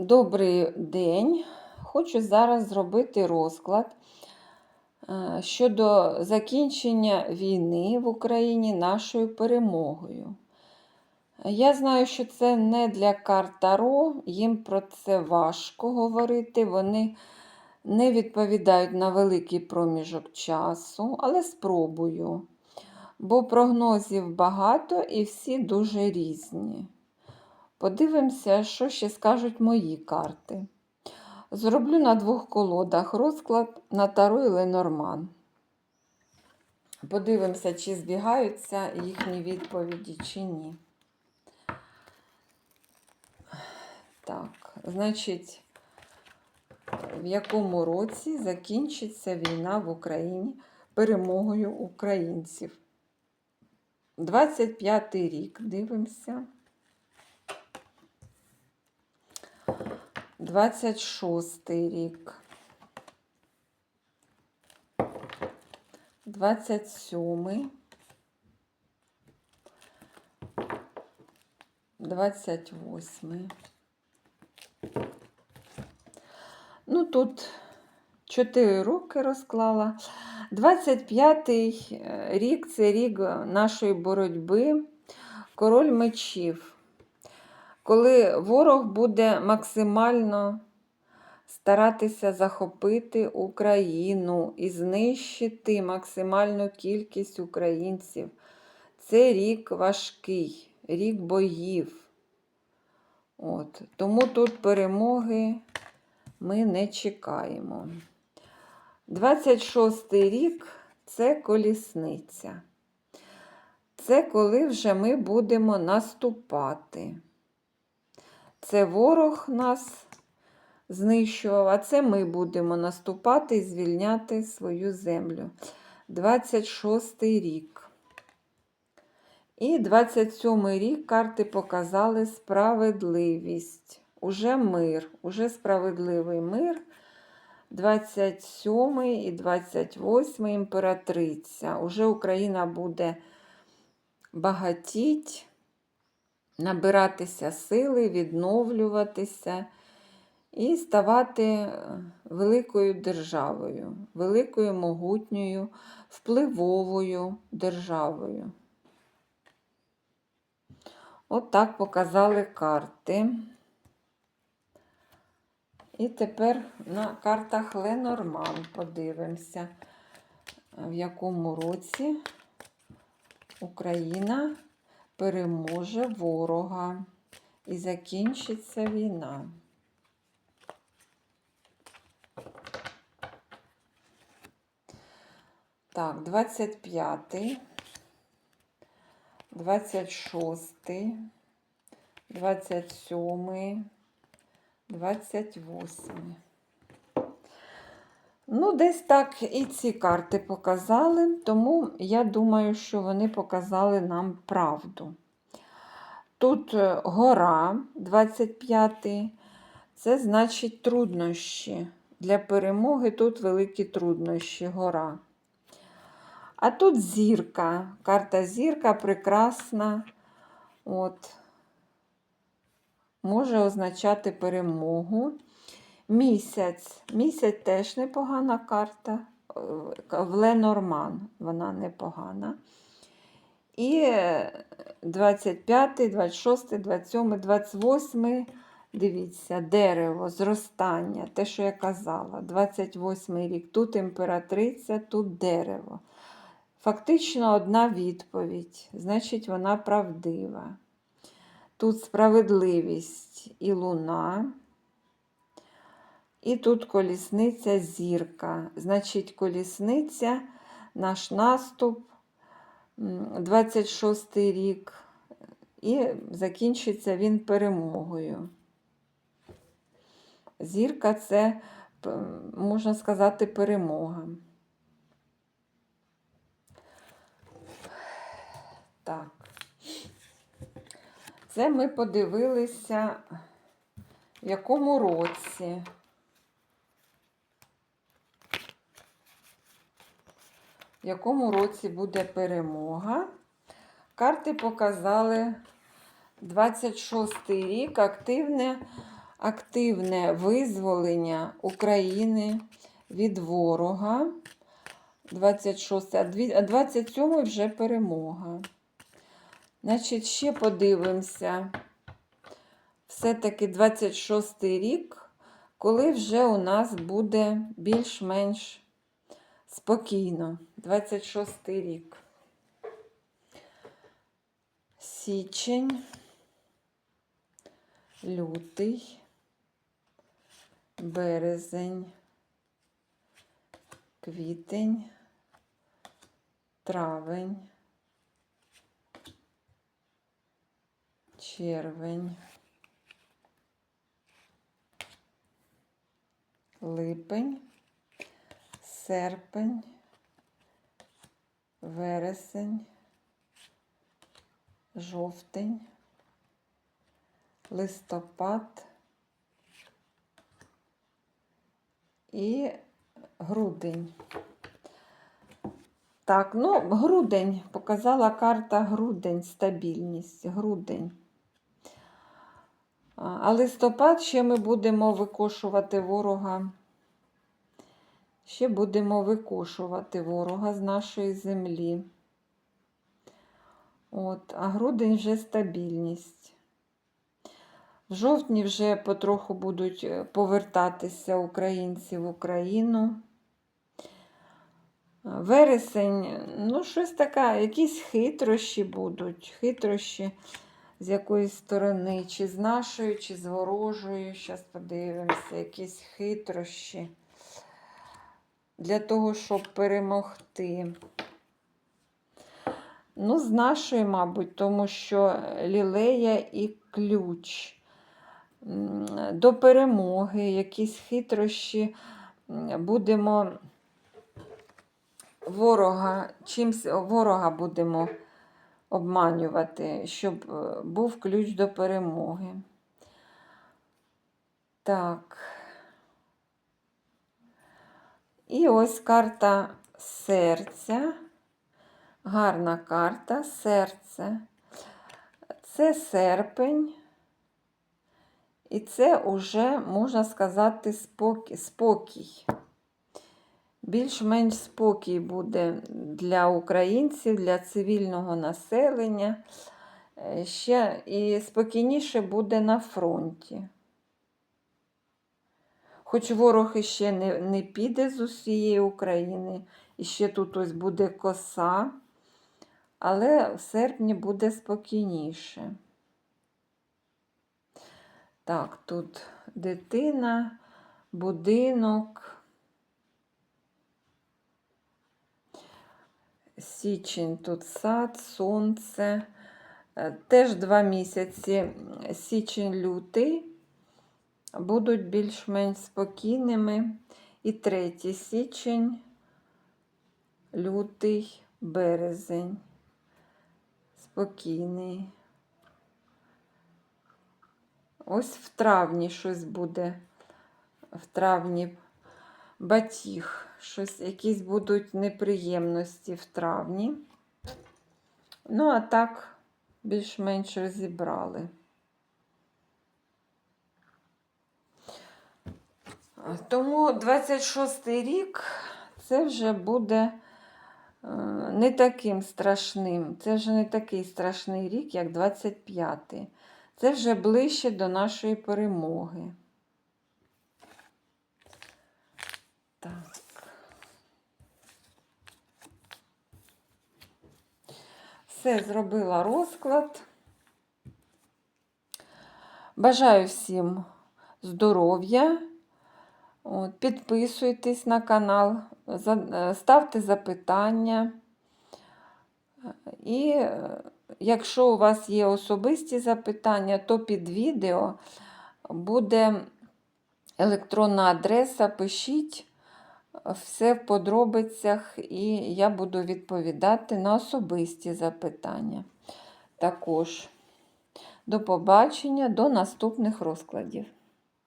Добрий день. Хочу зараз зробити розклад е, щодо закінчення війни в Україні нашою перемогою. Я знаю, що це не для карт Таро, їм про це важко говорити. Вони не відповідають на великий проміжок часу, але спробую. Бо прогнозів багато і всі дуже різні. Подивимося, що ще скажуть мої карти. Зроблю на двох колодах розклад на Таро і Ленорман. Подивимося, чи збігаються їхні відповіді, чи ні. Так, значить, в якому році закінчиться війна в Україні перемогою українців? 25-й рік, дивимося. 26 рік. 27. 28. Ну, тут 4 роки розклала. 25-й рік це рік нашої боротьби, король мечів коли ворог буде максимально старатися захопити Україну і знищити максимальну кількість українців. Це рік важкий, рік боїв. От. Тому тут перемоги ми не чекаємо. 26 й рік це колісниця. Це коли вже ми будемо наступати. Це ворог нас знищував, а це ми будемо наступати і звільняти свою землю. 26 рік. І 27 й рік карти показали справедливість. Уже мир, уже справедливий мир. 27 і 28 імператриця. Уже Україна буде багатіть набиратися сили, відновлюватися і ставати е, великою державою, великою могутньою, впливовою державою. От так показали карти. І тепер на картах Ленорман подивимося, в якому році Україна переможе ворога і закінчиться війна. Так, 25, 26, 27, 28. Ну, десь так і ці карти показали, тому я думаю, що вони показали нам правду. Тут е, гора 25, це значить труднощі. Для перемоги тут великі труднощі, гора. А тут зірка. Карта зірка прекрасна. От. Може означати перемогу. Місяць. Місяць теж непогана карта. В Ленорман вона непогана. І 25, 26, 27, 28. Дивіться, дерево, зростання, те, що я казала, 28 рік. Тут імператриця, тут дерево. Фактично одна відповідь, значить, вона правдива. Тут справедливість і луна. І тут колісниця зірка. Значить, колісниця, наш наступ, 26 й рік, і закінчиться він перемогою. Зірка це, можна сказати, перемога. Так. Це ми подивилися, в якому році. В якому році буде перемога. Карти показали 26 й рік активне активне визволення України від ворога. 26, а дві- а 27 вже перемога. Значить, ще подивимося. Все-таки 26 рік, коли вже у нас буде більш-менш спокійно. 26 рік. Січень, лютий, березень, квітень, травень, червень, липень, серпень, вересень, жовтень, листопад і грудень. Так, ну, грудень. Показала карта грудень, стабільність, грудень. А листопад ще ми будемо викошувати ворога. Ще будемо викошувати ворога з нашої землі. От, а грудень вже стабільність. В жовтні вже потроху будуть е, повертатися українці в Україну. Вересень, ну, щось таке, якісь хитрощі будуть, хитрощі з якоїсь сторони, чи з нашої, чи з ворожої. Зараз подивимося, якісь хитрощі для того, щоб перемогти. Ну, з нашої, мабуть, тому що лілея і ключ до перемоги, якісь хитрощі будемо ворога, чимсь ворога будемо обманювати, щоб е, був ключ до перемоги. Так. І ось карта серця. Гарна карта серце. Це серпень. І це уже, можна сказати, спокій. спокій. Більш-менш спокій буде для українців, для цивільного населення. Е, Ще і спокійніше буде на фронті. Хоч ворог іще не, не піде з усієї України, і ще тут ось буде коса, але в серпні буде спокійніше. Так, тут дитина, будинок. Січень тут сад, сонце. Е, Теж два місяці, січень-лютий, будуть більш-менш спокійними. І третій січень, лютий, березень. Спокійний. Ось в травні щось буде. В травні батіг. Щось, якісь будуть неприємності в травні. Ну, а так, більш-менш розібрали. Тому 26-й рік це вже буде е, не таким страшним. Це вже не такий страшний рік, як 25-й. Це вже ближче до нашої перемоги. Так. Все, зробила розклад. Бажаю всім здоров'я. От, Підписуйтесь на канал, е, ставте запитання. І е, якщо у вас є особисті запитання, то під відео буде електронна адреса. Пишіть все в подробицях, і я буду відповідати на особисті запитання. Також до побачення, до наступних розкладів.